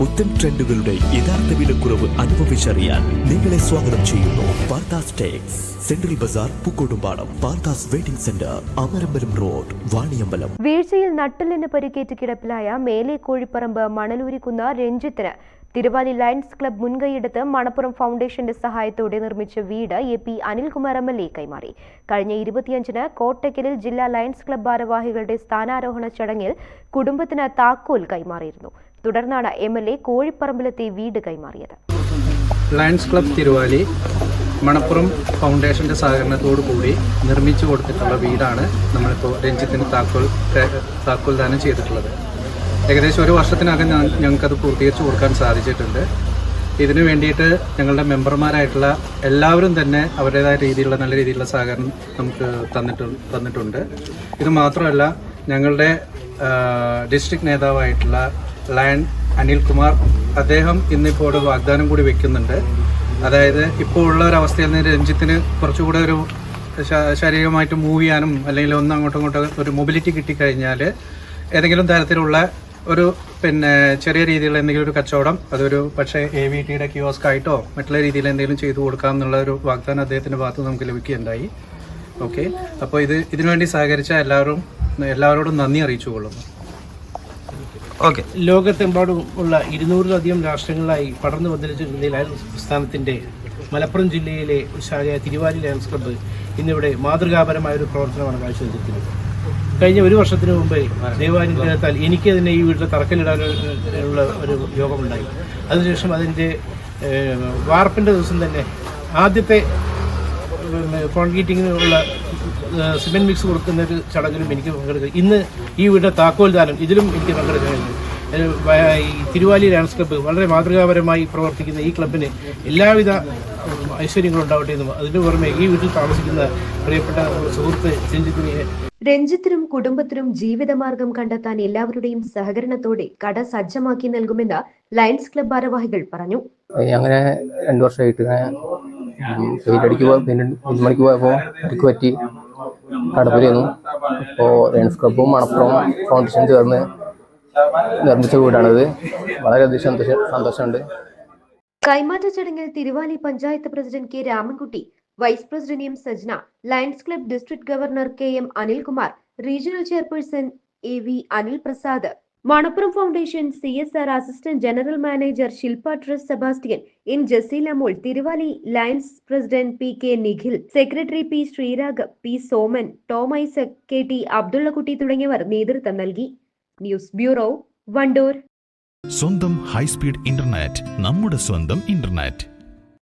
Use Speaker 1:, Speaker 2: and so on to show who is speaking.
Speaker 1: പുത്തൻ ട്രെൻഡുകളുടെ യഥാർത്ഥ വിലക്കുറവ് അനുഭവിച്ചറിയാൻ നിങ്ങളെ സ്വാഗതം ചെയ്യുന്നു Parthas Tex. Central bazaar Pookkottumpadam Parthas waiting centre Amarambalam road Vaniyambalam.
Speaker 2: വീഴ്ചയിൽ നട്ടലിന് പരിക്കേറ്റ് കിടപ്പിലായ മേലെ കോഴിപ്പറമ്പ് മണലൂരിക്കുന്ന രഞ്ജിത്തിന് തിരുവാലി ലയൺസ് ക്ലബ് മുൻകൈയെടുത്ത് മണപ്പുറം ഫൗണ്ടേഷന്റെ സഹായത്തോടെ നിർമ്മിച്ച വീട് A P Anilkumar M L A കൈമാറി. കഴിഞ്ഞ ഇരുപത്തിയഞ്ചിന് കോട്ടയ്ക്കലിൽ ജില്ലാ ലയൺസ് ക്ലബ് ഭാരവാഹികളുടെ സ്ഥാനാരോഹണ ചടങ്ങിൽ കുടുംബത്തിന് താക്കോൽ കൈമാറിയിരുന്നു. തുടർന്നാണ് എം എൽ എ കോഴിപ്പറമ്പിലെത്തി വീട് കൈമാറിയത്.
Speaker 3: ലയൺസ് ക്ലബ് തിരുവാലി മണപ്പുറം ഫൗണ്ടേഷന്റെ സഹകരണത്തോടു കൂടി നിർമ്മിച്ചു കൊടുത്തിട്ടുള്ള വീടാണ് നമ്മളിപ്പോൾ രഞ്ജിത്തിന് താക്കോൽ താക്കോൽ ദാനം ചെയ്തിട്ടുള്ളത്. ഏകദേശം ഒരു വർഷത്തിനകം ഞങ്ങൾക്കത് പൂർത്തീകരിച്ചു കൊടുക്കാൻ സാധിച്ചിട്ടുണ്ട്. ഇതിനു വേണ്ടിയിട്ട് ഞങ്ങളുടെ മെമ്പർമാരായിട്ടുള്ള എല്ലാവരും തന്നെ അവരുടേതായ രീതിയിലുള്ള നല്ല രീതിയിലുള്ള സഹകരണം നമുക്ക് തന്നിട്ട് തന്നിട്ടുണ്ട്. ഇത് മാത്രമല്ല ഞങ്ങളുടെ ഡിസ്ട്രിക്ട് നേതാവായിട്ടുള്ള ലയൺ അനിൽകുമാർ അദ്ദേഹം ഇന്നിപ്പോൾ ഒരു വാഗ്ദാനം കൂടി വെക്കുന്നുണ്ട്. അതായത് ഇപ്പോൾ ഉള്ള ഒരു അവസ്ഥയിൽ നിന്ന് രഞ്ജിത്തിന് കുറച്ചുകൂടെ ഒരു ശാരീരികമായിട്ട് മൂവ് ചെയ്യാനും അല്ലെങ്കിൽ ഒന്ന് അങ്ങോട്ടും ഇങ്ങോട്ടും ഒരു മൊബിലിറ്റി കിട്ടിക്കഴിഞ്ഞാൽ ഏതെങ്കിലും തരത്തിലുള്ള ഒരു പിന്നെ ചെറിയ രീതിയിലുള്ള എന്തെങ്കിലും ഒരു കച്ചവടം അതൊരു പക്ഷേ എ വി ടിയുടെ ആയിട്ടോ മറ്റുള്ള രീതിയിൽ എന്തെങ്കിലും ചെയ്തു കൊടുക്കാം എന്നുള്ള ഒരു വാഗ്ദാനം അദ്ദേഹത്തിന്റെ ഭാഗത്ത് നമുക്ക് ലഭിക്കുകയുണ്ടായി. ഓക്കെ അപ്പോൾ ഇത് ഇതിനുവേണ്ടി സഹകരിച്ച എല്ലാവരും എല്ലാവരോടും നന്ദി അറിയിച്ചു കൊള്ളുന്നു
Speaker 4: ഓക്കെ.
Speaker 5: ലോകത്തെമ്പാടും ഉള്ള ഇരുന്നൂറിലധികം രാഷ്ട്രങ്ങളിലായി പടർന്നു പന്തലിച്ചിരുന്ന ലയൺസ് പ്രസ്ഥാനത്തിന്റെ മലപ്പുറം ജില്ലയിലെ ഒരു ശാഖയായ തിരുവാലി ലയൺസ് ക്ലബ്ബ് ഇന്നിവിടെ മാതൃകാപരമായ ഒരു പ്രവർത്തനമാണ് കാഴ്ചവെച്ചിരിക്കുന്നത്. കഴിഞ്ഞ ഒരു വർഷത്തിന് മുമ്പ് ദൈവാനുഗ്രഹത്താൽ എനിക്ക് തന്നെ ഈ വീട്ടിൽ തറക്കല്ലിടാനുള്ള ഒരു യോഗമുണ്ടായി. അതിനുശേഷം അതിന്റെ വാർപ്പിന്റെ ദിവസം തന്നെ ആദ്യത്തെ കോൺക്രീറ്റിങ്ങിനുള്ള സിമെന്റ് മിക്സ് കൊടുക്കുന്ന ഒരു ചടങ്ങിലും എനിക്ക് പങ്കെടുക്കുക ഇന്ന് ഈ വീടിന്റെ താക്കോൽ ദാനം ഇതിലും എനിക്ക് പങ്കെടുക്കാൻ കഴിഞ്ഞു ഈ തിരുവാലി ഡാൻസ് ക്ലബ്ബ് വളരെ മാതൃകാപരമായി പ്രവർത്തിക്കുന്ന ഈ ക്ലബിന് എല്ലാവിധ ഐശ്വര്യങ്ങളും ഉണ്ടാവട്ടെ എന്നും അതിനു പുറമെ ഈ വീട്ടിൽ താമസിക്കുന്ന പ്രിയപ്പെട്ട സുഹൃത്ത് രഞ്ജിത്തിനെ
Speaker 2: രഞ്ജിത്തിനും കുടുംബത്തിനും ജീവിതമാർഗം കണ്ടെത്താൻ എല്ലാവരുടെയും സഹകരണത്തോടെ കട സജ്ജമാക്കി നൽകുമെന്ന് ലയൺസ് ക്ലബ് ഭാരവാഹികൾ പറഞ്ഞു.
Speaker 6: അങ്ങനെ രണ്ടു വർഷമായിട്ട് ഞാൻ പെയിന്റടിക്ക് പെയിന്റ് മണിക്ക് പോയപ്പോൾ എനിക്ക് പറ്റി കടപ്പിലായിരുന്നു അപ്പോൾ റേൺസ് ക്ലബും മണപ്പുറം ഫൗണ്ടേഷൻ ചേർന്ന് നിർമ്മിച്ച വീടാണിത്. വളരെയധികം സന്തോഷം സന്തോഷമുണ്ട്.
Speaker 2: കൈമാറ്റ ചടങ്ങിൽ Thiruvali panchayat president K Ramankutty vice president M Sajna Lions Club district governor K M Anilkumar regional chairperson A V Anil Prasad Manappuram foundation C S R assistant general manager Shilpa truss Sebastian in Jaseela Mol Thiruvali Lions president P K Nikhil secretary P Sreerag P Soman Tom K T Abdullakutty തുടങ്ങിയവർ നേതൃത്വം നൽകി. News bureau Wandoor.
Speaker 7: സ്വന്തം high speed internet നമ്മുടെ സ്വന്തം internet.